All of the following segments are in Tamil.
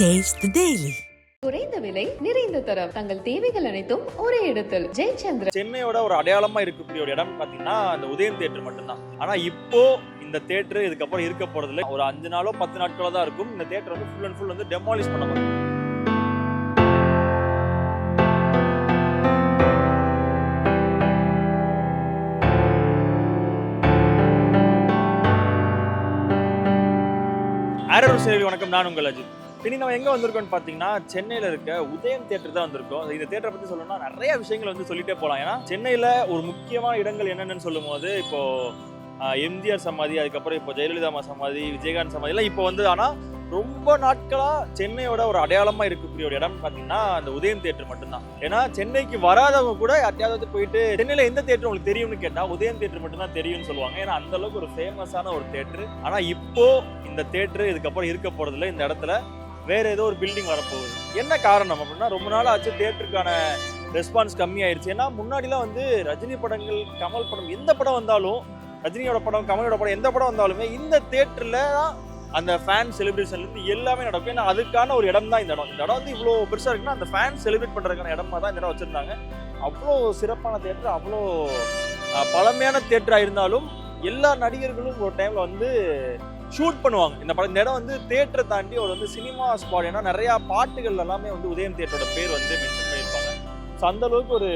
The Daily. குறைந்த விலை நிறைந்த தரம். தங்கள் தேவைகள் அனைத்தும் ஒரே இடத்தில். ஜெயச்சந்திரன். சென்னையோட ஒரு அடையாளமா இருக்கக்கூடிய ஒரு இடம் பாத்தீங்கன்னா அந்த உதயம் தேட்டர் மட்டும்தான். ஆனா இப்போ இந்த தேட்டர் இதுக்கப்புறம் இருக்க போறது இல்ல ஒரு அஞ்சு நாளோ பத்து நாட்களோ தான் இருக்கும். இந்த தேட்டர் வந்து ஃபுல் அண்ட் ஃபுல் வந்து டெமாலிஷ் பண்ண போறாங்க ஆரர் சேவை வணக்கம். நான் உங்கள் அஜித். இனி நம்ம எங்கே வந்திருக்கோம்னு பார்த்தீங்கன்னா சென்னையில் இருக்க உதயம் தேட்டர் தான் வந்திருக்கோம். இந்த தேட்டரை பற்றி சொல்லணும்னா நிறைய விஷயங்கள் வந்து சொல்லிட்டே போகலாம் ஏன்னா சென்னையில் ஒரு முக்கியமான இடங்கள் என்னென்னு சொல்லும் போது இப்போது எம்ஜிஆர் சமாதி அதுக்கப்புறம் இப்போ ஜெயலலிதா அம்மா சமாதி விஜயகாந்த் சமாதி எல்லாம் இப்போ வந்து ஆனால் ரொம்ப நாட்களாக சென்னையோட ஒரு அடையாளமாக இருக்கக்கூடிய ஒரு இடம் பார்த்தீங்கன்னா அந்த உதயம் தேட்டர் மட்டும்தான். ஏன்னா சென்னைக்கு வராதவங்க கூட யார்ட்டையாவது போயிட்டு சென்னையில் எந்த தேட்டர் உங்களுக்கு தெரியும்னு கேட்டால் உதயம் தேட்டர் மட்டும்தான் தெரியும்னு சொல்லுவாங்க. ஏன்னா அந்த அளவுக்கு ஒரு ஃபேமஸான ஒரு தேட்டர் ஆனால் இப்போ இந்த தேட்டர் இதுக்கப்புறம் இருக்க போகிறதில்ல இந்த இடத்துல வேற ஏதோ ஒரு பில்டிங் வரப்போகுது. என்ன காரணம் அப்படின்னா ரொம்ப நாள் ஆச்சு தேட்டருக்கான ரெஸ்பான்ஸ் கம்மியாயிருச்சு. ஏன்னா முன்னாடிலாம் வந்து ரஜினி படங்கள் கமல் படம் எந்த படம் வந்தாலும் ரஜினியோட படம் கமலோட படம் எந்த படம் வந்தாலுமே இந்த தேட்டரில் தான் அந்த ஃபேன் செலிப்ரேஷன்லேருந்து எல்லாமே நடக்கும். ஏன்னா அதுக்கான ஒரு இடம் தான் இந்த இடம். இந்த இடம் வந்து இவ்வளோ பெருசாக இருக்குன்னா அந்த ஃபேன் செலிப்ரேட் பண்ணுறதுக்கான இடமா தான் இந்த இடம் வச்சுருந்தாங்க. அவ்வளோ சிறப்பான தேட்டர் அவ்வளோ பழமையான தேட்டராக இருந்தாலும் எல்லா நடிகர்களும் ஒரு டைமில் வந்து ஷூட் பண்ணுவாங்க. இந்த படம் இந்த இடம் வந்து தேட்டரை தாண்டி ஒரு வந்து சினிமா ஸ்பாட் ஏன்னா நிறையா பாட்டுகள் எல்லாமே வந்து உதயம் தேட்டரோட பேர் வந்து மென்ஷன் பண்ணியிருப்பாங்க. ஸோ அந்த அளவுக்கு ஒரு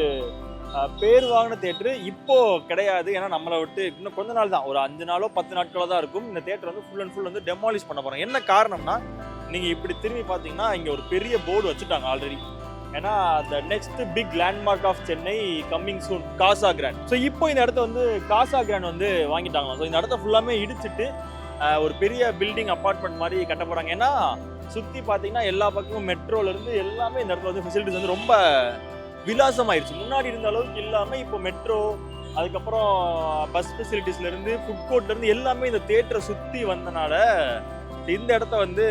பேர் வாங்கின தேட்டரு இப்போ கிடையாது. ஏன்னா நம்மளை விட்டு இன்னும் கொஞ்ச நாள் தான். ஒரு அஞ்சு நாளோ பத்து நாட்களோ தான் இருக்கும். இந்த தேட்டர் வந்து ஃபுல் அண்ட் ஃபுல் வந்து டெமாலிஷ் பண்ண போகிறோம் என்ன காரணம்னா நீங்கள் இப்படி திரும்பி பார்த்தீங்கன்னா இங்கே ஒரு பெரிய போர்டு வச்சுட்டாங்க ஆல்ரெடி ஏன்னா the next big landmark of Chennai coming soon Casa Grand so இப்போ இந்த இடத்த வந்து காசா கிராண்ட் வந்து வாங்கிட்டாங்களாம். ஸோ இந்த இடத்த ஃபுல்லாமே இடிச்சிட்டு ஒரு பெரிய பில்டிங் அப்பார்ட்மெண்ட் மாதிரி கட்ட போகிறாங்க ஏன்னா சுற்றி பார்த்தீங்கன்னா எல்லா பக்கமும் மெட்ரோல இருந்து எல்லாமே இந்த இடத்துல வந்து ஃபெசிலிட்டிஸ் வந்து ரொம்ப விலாசமாயிருச்சு. முன்னாடி இருந்த அளவுக்கு இல்லாமல் இப்போ மெட்ரோ அதுக்கப்புறம் பஸ் ஃபெசிலிட்டிஸ்ல இருந்து ஃபுட் கோர்ட்ல இருந்து எல்லாமே இந்த தேட்டரை சுற்றி வந்தனால இந்த இடத்த வந்து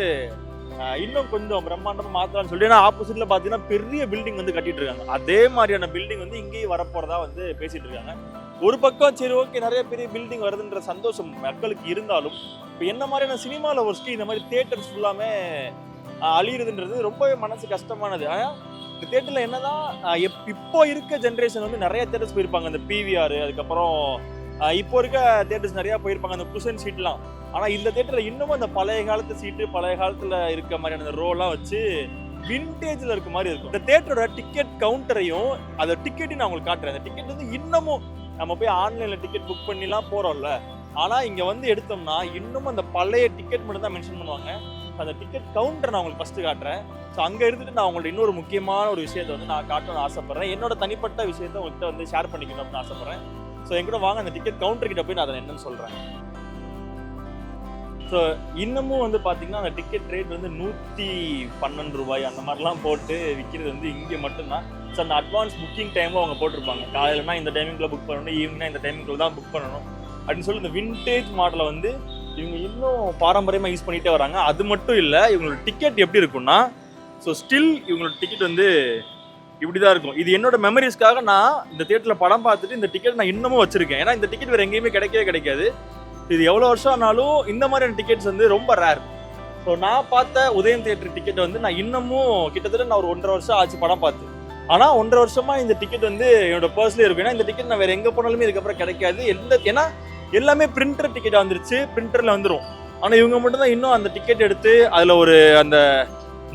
இன்னும் கொஞ்சம் பிரம்மாண்டமாக மாத்தலாம்னு சொல்லி ஏன்னா ஆப்போசிட்ல பாத்தீங்கன்னா பெரிய பில்டிங் வந்து கட்டிட்டு இருக்காங்க. அதே மாதிரியான பில்டிங் வந்து இங்கேயும் வரப்போறதா வந்து பேசிட்டு இருக்காங்க. ஒரு பக்கம் சரி ஓகே நிறைய பெரிய பில்டிங் வருதுன்ற சந்தோஷம் மக்களுக்கு இருந்தாலும் இப்போ என்ன மாதிரியான சினிமா லவர்ஸ்க்கு இந்த மாதிரி தேட்டர்ஸ் ஃபுல்லாமே அழியிறதுன்றது அழியுறதுன்றது ரொம்பவே மனசு கஷ்டமானது. இந்த தேட்டரில் என்னதான் எப்- இப்போ இருக்க ஜென்ரேஷன் வந்து நிறைய தேட்டர்ஸ் போயிருப்பாங்க. இந்த பிவிஆர் அதுக்கப்புறம் இப்போ இருக்க தேட்டர்ஸ் நிறையா போயிருப்பாங்க. அந்த குஷன் சீட்லாம் ஆனால் இந்த தேட்டரில் இன்னமும் அந்த பழைய காலத்து சீட்டு பழைய காலத்தில் இருக்க மாதிரியான அந்த ரோலாம் வச்சு விண்டேஜில் இருக்க மாதிரி இருக்கும். இந்த தேட்டரோட டிக்கெட் கவுண்டரையும் அந்த டிக்கெட்டையும் நான் உங்களுக்கு காட்டுறேன். அந்த டிக்கெட் வந்து இன்னமும் நம்ம போய் ஆன்லைனில் டிக்கெட் புக் பண்ணிலாம் போகிறோம்ல ஆனால் இங்கே வந்து எடுத்தோம்னா இன்னும் அந்த பழைய டிக்கெட் மட்டும் தான் மென்ஷன் பண்ணுவாங்க. அந்த டிக்கெட் கவுண்டர் நான் உங்களுக்கு ஃபஸ்ட்டு காட்டுறேன். ஸோ அங்கே இருந்துட்டு நான் உங்கள்ட்ட இன்னொரு முக்கியமான ஒரு விஷயத்தை வந்து நான் காட்டணும்னு ஆசைப்பட்றேன். என்னோட தனிப்பட்ட விஷயத்தை உங்கள்கிட்ட வந்து ஷேர் பண்ணிக்கணும் அப்படின்னு ஆசைப்பட்றேன். ஸோ என்கிட்ட வாங்க அந்த டிக்கெட் கவுண்டர் கிட்ட போய் நான் அதை என்னன்னு சொல்கிறேன் ஸோ இன்னமும் வந்து பார்த்தீங்கன்னா அந்த டிக்கெட் ரேட் வந்து நூற்றி பன்னெண்டு ரூபாய் அந்த மாதிரிலாம் போட்டு விற்கிறது வந்து இங்கே மட்டும்தான். ஸோ அந்த அட்வான்ஸ் புக்கிங் டைமில் அவங்க போட்டிருப்பாங்க. காலையிலனா இந்த டைமிங்கில் புக் பண்ணணும் ஈவினிங்னா இந்த டைமிங்கில் தான் புக் பண்ணணும் அப்படின்னு சொல்லி இந்த விண்டேஜ் மாடலை வந்து இவங்க இன்னும் பாரம்பரியமாக யூஸ் பண்ணிகிட்டே வராங்க. அது மட்டும் இல்லை இவங்களோட டிக்கெட் எப்படி இருக்கும்னா ஸோ ஸ்டில் இவங்களோட டிக்கெட் வந்து இப்படி தான் இருக்கும். இது என்னோட மெமரிஸ்க்காக நான் இந்த தியேட்டரில் படம் பார்த்துட்டு இந்த டிக்கெட் நான் இன்னமும் வச்சிருக்கேன். ஏன்னா இந்த டிக்கெட் வேறு எங்கேயுமே கிடைக்கவே கிடைக்காது. இது எவ்வளோ வருஷம் ஆனாலும் இந்த மாதிரியான டிக்கெட்ஸ் வந்து ரொம்ப ரேர் ஸோ நான் பார்த்த உதயம் தியேட்டர் டிக்கெட் வந்து நான் இன்னமும் கிட்டத்தட்ட நான் ஒரு ஒன்றரை வருஷம் ஆச்சு படம் பார்த்து. ஆனால் ஒன்றரை வருஷமாக இந்த டிக்கெட் வந்து என்னோட பர்ஸ்லேயே இருக்கும். ஏன்னா இந்த டிக்கெட் நான் வேறு எங்கே போனாலுமே இதுக்கப்புறம் கிடைக்காது. எந்த ஏன்னா எல்லாமே பிரிண்டர் டிக்கெட் வந்துருச்சு. பிரிண்டரில் வந்துடும் ஆனால் இவங்க மட்டும்தான் இன்னும் அந்த டிக்கெட் எடுத்து அதில் ஒரு அந்த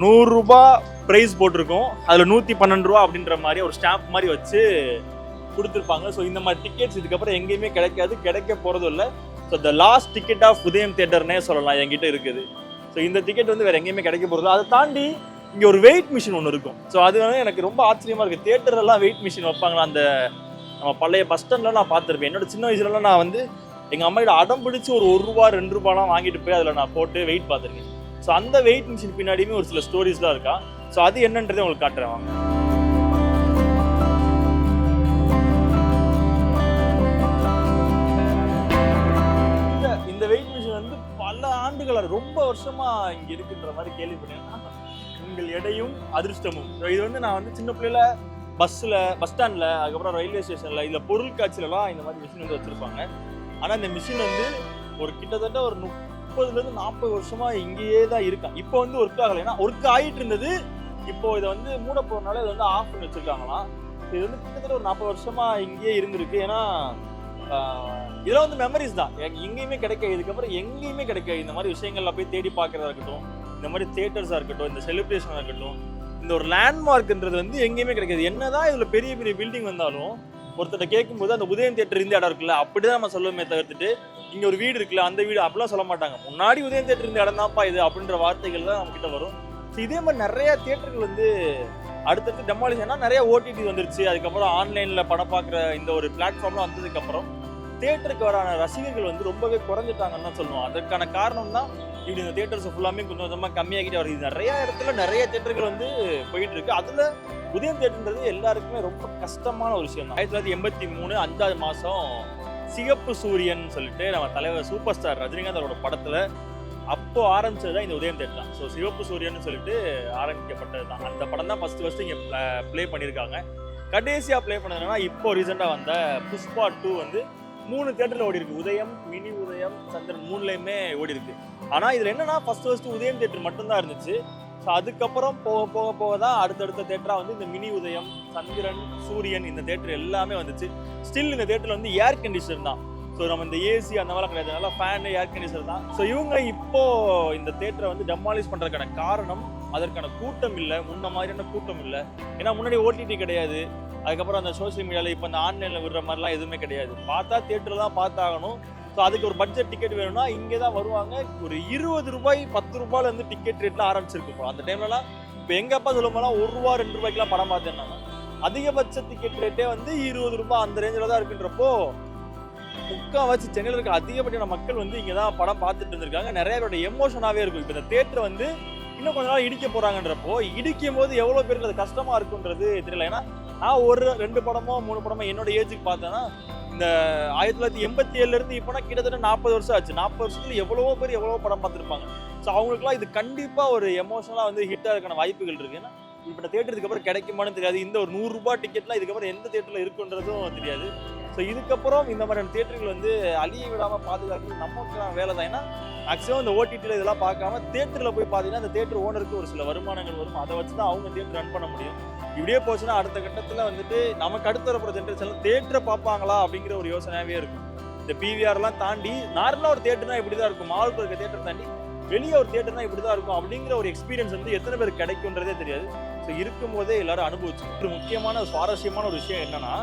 நூறுரூபா ப்ரைஸ் போட்டிருக்கோம். அதில் நூற்றி பன்னெண்டு ரூபா அப்படின்ற மாதிரி ஒரு ஸ்டாம்ப் மாதிரி வச்சு கொடுத்துருப்பாங்க. ஸோ இந்த மாதிரி டிக்கெட்ஸ் இதுக்கப்புறம் எங்கேயுமே கிடைக்காது. கிடைக்க போகிறதும் இல்லை. So the last ticket of Udhayam தேட்டர்னே சொல்லலாம். என்கிட்ட இருக்குது. ஸோ இந்த டிக்கெட் வந்து வேறு எங்கேயுமே கிடைக்க போகிறது அதை தாண்டி இங்கே ஒரு வெயிட் மிஷின் ஒன்று இருக்கும். ஸோ அது வந்து எனக்கு ரொம்ப ஆச்சரியமா இருக்குது தேட்டர்லாம் வெயிட் மிஷின் வைப்பாங்களா? அந்த நம்ம பழைய பஸ் ஸ்டாண்ட்ல நான் பார்த்துருப்பேன். என்னோட சின்ன வயசுலலாம் நான் வந்து எங்கள் அம்மா கிட்ட அடம் பிடிச்சி ஒரு ஒரு ரூபா ரெண்டு ரூபாலாம் வாங்கிட்டு போய் அதில் நான் போட்டு வெயிட் பார்த்துருக்கேன். ஸோ அந்த வெயிட் மிஷின் பின்னாடியுமே ஒரு சில ஸ்டோரிஸ்லாம் இருக்கா? ஸோ அது என்னன்றதை உங்களுக்கு காட்டுறேன் வாங்க. இந்த வெயிட் மிஷின் வந்து பல ஆண்டுகளா ரொம்ப வருஷமா இங்க இருக்குன்ற மாதிரி கேள்விப்பட்டேன் உங்கள் எடையும் அதிர்ஷ்டமும். இது வந்து நான் வந்து சின்ன பிள்ளையில பஸ்ஸில் பஸ் ஸ்டாண்டில் அதுக்கப்புறம் ரயில்வே ஸ்டேஷனில் இதில் பொருள் காட்சியிலலாம் இந்த மாதிரி மிஷின் வந்து வச்சுருப்பாங்க. ஆனால் இந்த மிஷின் வந்து ஒரு கிட்டத்தட்ட ஒரு முப்பதுலேருந்து நாற்பது வருஷமாக இங்கேயே தான் இருக்கான் இப்போ வந்து ஒர்க் ஆகலை. ஏன்னா ஒர்க் ஆகிட்டு இருந்தது. இப்போ இதை வந்து மூட போகிறனால இதை வந்து ஆஃப் பண்ணி வச்சுருக்காங்களாம். இது வந்து கிட்டத்தட்ட ஒரு நாற்பது வருஷமாக இங்கேயே இருந்திருக்கு. ஏன்னா இதெல்லாம் வந்து மெமரிஸ் தான். எனக்கு எங்கேயுமே கிடைக்காது. இதுக்கப்புறம் எங்கேயுமே கிடைக்காது. இந்த மாதிரி விஷயங்கள்ல போய் தேடி பார்க்கறதா இருக்கட்டும். இந்த மாதிரி தேட்டர்ஸாக இருக்கட்டும் இந்த செலிப்ரேஷனாக இருக்கட்டும் இந்த ஒரு லேண்ட்மார்க்ன்றது வந்து எங்கேயுமே கிடைக்காது. என்னதான் இதில் பெரிய பெரிய பில்டிங் வந்தாலும் ஒருத்தர்ட்ட கேட்கும்போது அந்த உதயம் தேட்டர் இந்த இடம் இருக்குல்ல அப்படிதான் நம்ம சொல்லுவோமே தவிர்த்துட்டு இங்கே ஒரு வீடு இருக்குல்ல அந்த வீடு அப்படிலாம் சொல்ல மாட்டாங்க. முன்னாடி உதயம் தேட்டர் இந்த இடம் தான்ப்பா இது அப்படின்ற வார்த்தைகள் தான் நம்மக்கிட்ட வரும். ஸோ இதே மாதிரி நிறைய தேட்டர்கள் வந்து அடுத்தடுத்து டெமாலிஷனா நிறைய ஓடிடி வந்துருச்சு. அதுக்கப்புறம் ஆன்லைனில் படம் பார்க்குற இந்த ஒரு பிளாட்ஃபார்ம்லாம் வந்ததுக்கப்புறம் தேட்டருக்கு வரான ரசிகர்கள் வந்து ரொம்பவே குறைஞ்சிட்டாங்கன்னு தான் சொல்லுவோம் அதற்கான காரணம் தான் இப்படி இந்த தேட்டர்ஸ் ஃபுல்லாமே கொஞ்சம் கொஞ்சமாக கம்மியாகிட்டே வருது. நிறைய இடத்துல நிறைய தேட்டர்கள் வந்து போயிட்டு இருக்கு அதில் உதயம் தேட்டர்ன்றது எல்லாருக்குமே ரொம்ப கஷ்டமான ஒரு விஷயம் தான். ஆயிரத்தி தொள்ளாயிரத்தி எண்பத்தி மூணு அஞ்சாவது மாதம் சிகப்பு சூரியன் சொல்லிட்டு நம்ம தலைவர் சூப்பர் ஸ்டார் ரஜினிகாந்த் அவரோட படத்தில் அப்போ ஆரம்பிச்சது தான் இந்த உதயம் தேட்டர் தான். ஸோ சிவப்பு சூரியன் சொல்லிட்டு ஆரம்பிக்கப்பட்டது தான் அந்த படம் தான் ஃபஸ்ட்டு ஃபஸ்ட்டு இங்கே ப்ளே பண்ணியிருக்காங்க. கடைசியாக ப்ளே பண்ணதுன்னா இப்போ ரீசெண்டாக வந்த புஷ்பா டூ வந்து மூணு தேட்டரில் ஓடி இருக்கு உதயம் மினி உதயம் சந்திரன் மூணுலேயுமே ஓடி இருக்கு ஆனால் இதில் என்னன்னா ஃபர்ஸ்ட் ஃபர்ஸ்ட் உதயம் தேட்டர் மட்டும்தான் இருந்துச்சு. ஸோ அதுக்கப்புறம் போக போக போக தான் அடுத்தடுத்த தேட்டராக வந்து இந்த மினி உதயம் சந்திரன் சூரியன் இந்த தேட்டர் எல்லாமே வந்துச்சு. ஸ்டில் இந்த தேட்டரில் வந்து ஏர் கண்டிஷன் தான். ஸோ நம்ம இந்த ஏசி அந்த மாதிரிலாம் கிடையாது. நல்லா ஃபேனு ஏர் கண்டிஷன் தான். ஸோ இவங்க இப்போ இந்த தேட்டரை வந்து டெமாலிஷ் பண்ணுறதுக்கான காரணம் அதற்கான கூட்டம் இல்லை முன்ன மாதிரியான கூட்டம் இல்லை ஏன்னா முன்னாடி ஓடிடி கிடையாது. அதுக்கப்புறம் அந்த சோஷியல் மீடியாவில் இப்போ இந்த ஆன்லைனில் விடுற மாதிரிலாம் எதுவுமே கிடையாது. பார்த்தா தேட்டரில் தான் பார்த்தாகணும். ஸோ அதுக்கு ஒரு பட்ஜெட் டிக்கெட் வேணும்னா இங்கே தான் வருவாங்க. ஒரு இருபது ரூபாய் பத்து ரூபாயிலேருந்து டிக்கெட் ரேட்லாம் ஆரம்பிச்சிருக்கு அந்த டைம்லலாம் இப்போ எங்கள் அப்பா சொல்லும் போதெல்லாம் ஒரு ரூபா ரெண்டு ரூபாய்க்குலாம் படம் பார்த்தேன் நான். அதிகபட்ச டிக்கெட் ரேட்டே வந்து இருபது ரூபாய் அந்த ரேஞ்சில் தான் இருக்குன்றப்போ முக்கால்வாசி சென்னையில் இருக்க அதிகப்படியான மக்கள் வந்து இங்கே தான் படம் பார்த்துட்டு இருந்திருக்காங்க. நிறைய பேரோட எமோஷனாகவே இருக்கும். இப்போ இந்த தேட்டர் வந்து இன்னும் கொஞ்ச நாள் இடிக்க போறாங்கன்றப்போ இடிக்கும் போது எவ்வளோ பேருக்கு அது கஷ்டமா இருக்குன்றது தெரியல. ஏன்னா நான் ஒரு ரெண்டு படமோ மூணு படமோ என்னோட ஏஜுக்கு பார்த்தேன்னா இந்த ஆயிரத்தி தொள்ளாயிரத்தி எண்பத்தி ஏழுல இருந்து இப்போனா கிட்டத்தட்ட நாற்பது வருஷம் ஆச்சு. நாற்பது வருஷத்துல எவ்வளவோ பேர் எவ்வளவோ படம் பார்த்துருப்பாங்க. ஸோ அவங்களுக்குலாம் இது கண்டிப்பா ஒரு எமோஷனலாக வந்து ஹிட்டாக இருக்கான வாய்ப்புகள் இருக்கு. ஏன்னா இப்போ இந்த தேட்டருக்கு அப்புறம் கிடைக்குமான்னு தெரியாது. இந்த ஒரு நூறுரூபா டிக்கெட்லாம் இதுக்கப்புறம் எந்த தேட்டரில் இருக்குன்றதும் தெரியாது. ஸோ இதுக்கப்புறம் இந்த மாதிரியான தேட்டர்கள் வந்து அழிய விடாமல் பாதுகாக்கிறது நமக்கு வேலை தான் ஏன்னா மேக்ஸிமம் இந்த ஓடிடியில் இதெல்லாம் பார்க்காம தேட்டரில் போய் பார்த்தீங்கன்னா அந்த தேட்டர் ஓனருக்கு ஒரு சில வருமானங்கள் வரும். அதை வச்சு தான் அவங்க தேட்டர் ரன் பண்ண முடியும். இப்படியே போச்சுன்னா அடுத்த கட்டத்தில் வந்துட்டு நமக்கு அடுத்த வரப்போகிற ஜென்ரேஷனில் தேட்டரை பார்ப்பாங்களா அப்படிங்கிற ஒரு யோசனையாகவே இருக்கும். இந்த பிவிஆர்லாம் தாண்டி நார்மலாக ஒரு தேட்டர்னா இப்படி தான் இருக்கும். மாலுக்கு இருக்க தேட்டர் தாண்டி வெளியே ஒரு தேட்டர்னா இப்படி தான் இருக்கும் அப்படிங்கிற ஒரு எக்ஸ்பீரியன்ஸ் வந்து எத்தனை பேர் கிடைக்குன்றதே தெரியாது. ஸோ இருக்கும்போதே எல்லாரும் அனுபவிச்சு ஒரு முக்கியமான சுவாரஸ்யமான ஒரு விஷயம் என்னன்னா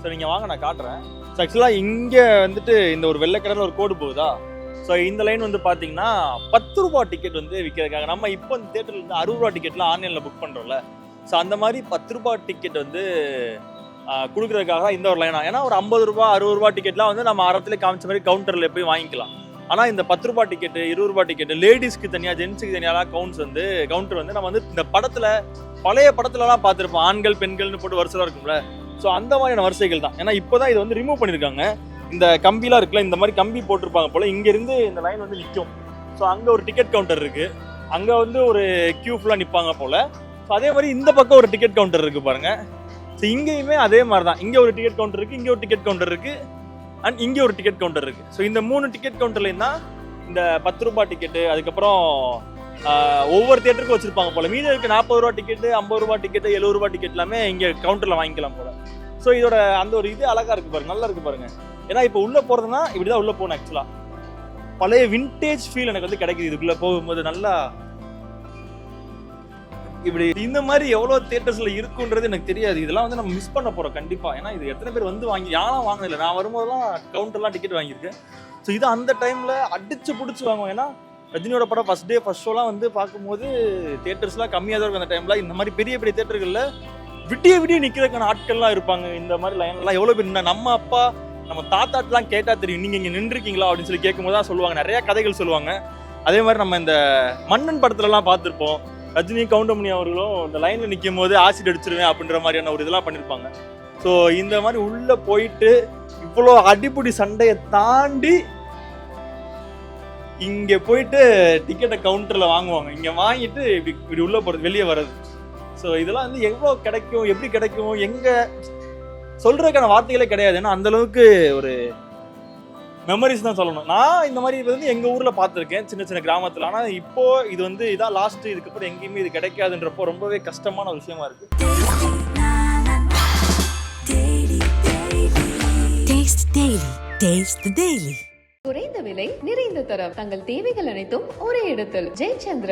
ஸோ நீங்கள் வாங்க நான் காட்டுறேன். ஸோ ஆக்சுவலாக இங்கே வந்துட்டு இந்த ஒரு வெள்ளை கலர்ல ஒரு கோடு போகுதா? ஸோ இந்த லைன் வந்து பார்த்தீங்கன்னா பத்து ரூபா டிக்கெட் வந்து விற்கிறதுக்காக நம்ம இப்போ இந்த தேட்டரில் வந்து அறுபது ரூபா டிக்கெட்லாம் ஆன்லைனில் புக் பண்ணுறோம்ல ஸோ அந்த மாதிரி பத்து ரூபா டிக்கெட் வந்து கொடுக்குறதுக்காக தான் இந்த ஒரு லைனா ஏன்னா ஒரு ஐம்பது ரூபா அறுபது ரூபா டிக்கெட்லாம் வந்து நம்ம அறத்துல காமிச்ச மாதிரி கவுண்டரில் போய் வாங்கிக்கலாம். ஆனால் இந்த பத்து ரூபா டிக்கெட்டு இருபது ரூபா டிக்கெட்டு லேடிஸ்க்கு தனியாக ஜென்ஸுக்கு தனியாக கவுண்ட்ஸ் வந்து கவுண்டர் வந்து நம்ம வந்து இந்த படத்தில் பழைய படத்துலலாம் பார்த்துருப்போம். ஆண்கள் பெண்கள்னு போட்டு வரிசைலாம் இருக்கும்ல. ஸோ அந்த மாதிரியான வரிசைகள் தான். ஏன்னா இப்போ தான் இதை வந்து ரிமூவ் பண்ணியிருக்காங்க இந்த கம்பிலாம் இருக்குல்ல இந்த மாதிரி கம்பி போட்டிருப்பாங்க போல இங்கேருந்து இந்த லைன் வந்து நிற்கும் ஸோ அங்கே ஒரு டிக்கெட் கவுண்டர் இருக்கு. அங்கே வந்து ஒரு கியூ ஃபுல்லாக நிற்பாங்க போல. ஸோ அதே மாதிரி இந்த பக்கம் ஒரு டிக்கெட் கவுண்டர் இருக்கு பாருங்க. ஸோ இங்கேயுமே அதே மாதிரி தான் இங்கே ஒரு டிக்கெட் கவுண்டர் இருக்கு இங்கே ஒரு டிக்கெட் கவுண்டர் இருக்கு அண்ட் இங்கே ஒரு டிக்கெட் கவுண்டர் இருக்கு. ஸோ இந்த மூணு டிக்கெட் கவுண்டர்லேயும் தான் இந்த பத்து ரூபாய் டிக்கெட்டு அதுக்கப்புறம் ஒவ்வொரு தியேட்டருக்கும் வச்சிருப்பாங்க போல. மீதி இருக்க நாற்பது ரூபா டிக்கெட்டு ஐம்பது ரூபா டிக்கெட்டு எழுபது ரூபா டிக்கெட் எல்லாமே இங்கே கவுண்டரில் வாங்கிக்கலாம் போல. ஸோ இதோட அந்த ஒரு இது அழகாக இருக்கு பாருங்க நல்லா இருக்கு பாருங்க. ஏன்னா இப்போ உள்ளே போகிறதுனா இப்படி தான் உள்ளே போகணும் ஆக்சுவலாக பழைய வின்டேஜ் ஃபீல் எனக்கு வந்து கிடைக்குது. இதுக்குள்ளே போகும்போது நல்லா இப்படி இந்த மாதிரி எவ்வளோ தேட்டர்ஸில் இருக்குன்றது எனக்கு தெரியாது. இதெல்லாம் வந்து நம்ம மிஸ் பண்ண போகிறோம் கண்டிப்பாக ஏன்னா இது எத்தனை பேர் வந்து வாங்கி யாரும் வாங்கினதில்ல? நான் வரும்போதெல்லாம் கவுண்டர்லாம் டிக்கெட் வாங்கியிருக்கேன். ஸோ இது அந்த டைமில் அடித்து பிடிச்சி வாங்குவோம். ஏன்னா ரஜினியோட படம் ஃபர்ஸ்ட் டே ஃபஸ்ட் ஷோலாம் வந்து பார்க்கும்போது தேட்டர்ஸ்லாம் கம்மியாக தான் இருக்கும் அந்த டைமில் இந்த மாதிரி பெரிய பெரிய தேட்டர்களில் விடிய விடிய நிற்கிறதுக்கான ஆட்கள்லாம் இருப்பாங்க. இந்த மாதிரி லைன்லாம் எவ்வளோ பேர் நம்ம அப்பா நம்ம தாத்தாட்டெலாம் கேட்டால் தெரியும். நீங்கள் இங்கே நின்றுருக்கீங்களா? அப்படின்னு சொல்லி கேட்கும்போது தான் சொல்லுவாங்க. நிறைய கதைகள் சொல்லுவாங்க. அதே மாதிரி நம்ம இந்த மன்னன் படத்துலலாம் பார்த்துருப்போம். ரஜினி கவுண்டமணி அவர்களும் இந்த லைனில் நிற்கும் போது ஆசிட் அடிச்சிருவேன் அப்படின்ற மாதிரியான ஒரு இதெல்லாம் பண்ணியிருப்பாங்க ஸோ இந்த மாதிரி உள்ளே போயிட்டு இவ்வளோ அடிப்படி சண்டையை தாண்டி இங்கே போயிட்டு டிக்கெட்டை கவுண்டரில் வாங்குவாங்க. இங்கே வாங்கிட்டு இப்படி இப்படி உள்ளே போகிறது வெளியே வர்றது. ஸோ இதெல்லாம் வந்து எவ்வளோ கிடைக்கும் எப்படி கிடைக்கும் எங்கே சொல்றதுக்கான வார்த்தைகளே கிடையாது. ஏன்னா அந்த அளவுக்கு ஒரு மெமரிஸ் தான் சொல்லணும். நான் இந்த மாதிரி இது வந்து எங்க ஊர்ல பார்த்துருக்கேன் சின்ன சின்ன கிராமத்துல. ஆனா இப்போ இது வந்து இதான் லாஸ்ட் இதுக்கப்புறம் எங்கேயுமே இது கிடைக்காதுன்றப்போ ரொம்பவே கஷ்டமான விஷயமா இருக்கு. குறைந்த விலை நிறைந்த தரம். தங்கள் தேவைகள் அனைத்தும் ஒரே இடத்தில். ஜெயச்சந்திரன்.